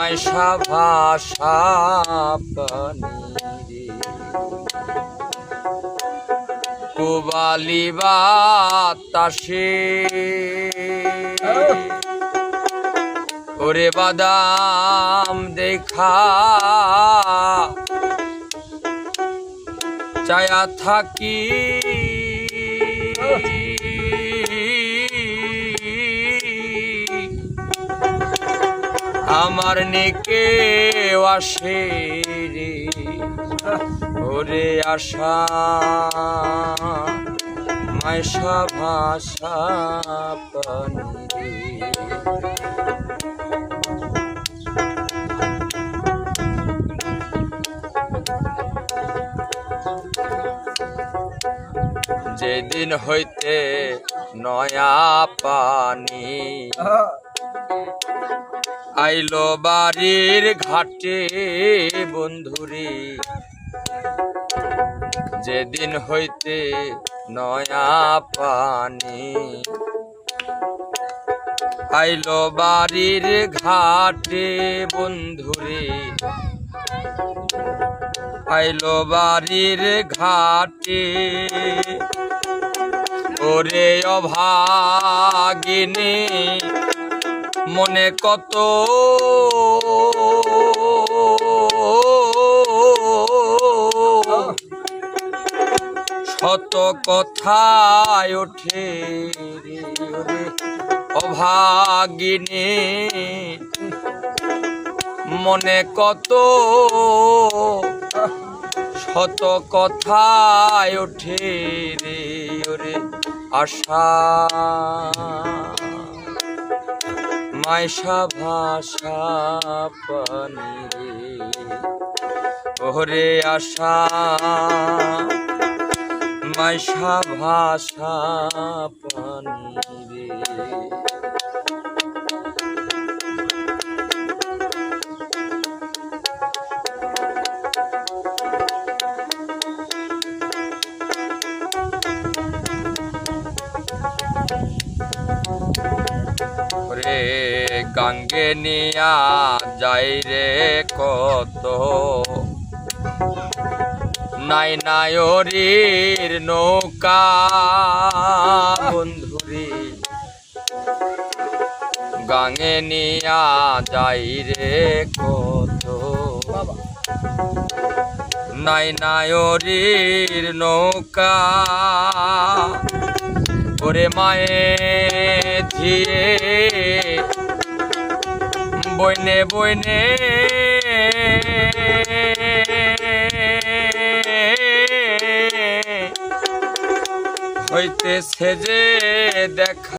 মাইশা ভাষা পানি রে কুবালি বাতাসে। ওরে বাদাম দেখা। চায়া থাকি আমার নেকে আসে রে। ওরে আশা মাইশা ভাষা পানি যেদিন হইতে নয়া পানি আইলো বাড়ির ঘাটে, বন্ধুরে। যেদিন হইতে নয়া পানি। আইলো বাড়ির ঘাটে, বন্ধুরে। আইলো বাড়ির ঘাটে। ওরে অভাগিনী মনে কত শত কথায় ওঠে অভাগিনী। মনে কত শত কথায় ওঠে রে ওরে আশা। মাইশা ভাষা পানি ওরে আশা মাইশা ভাষা পানি রে। গাঙ্গে নিয়া যাই রে কত। নাই নায়রির নৌকা। বন্ধুরে। গাঙ্গে নিয়া যাই রে কত। নাই নায়রির নৌকা। ওরে মায়ে ধিয়ে বইনে বইনে। হইতেছে যে দেখা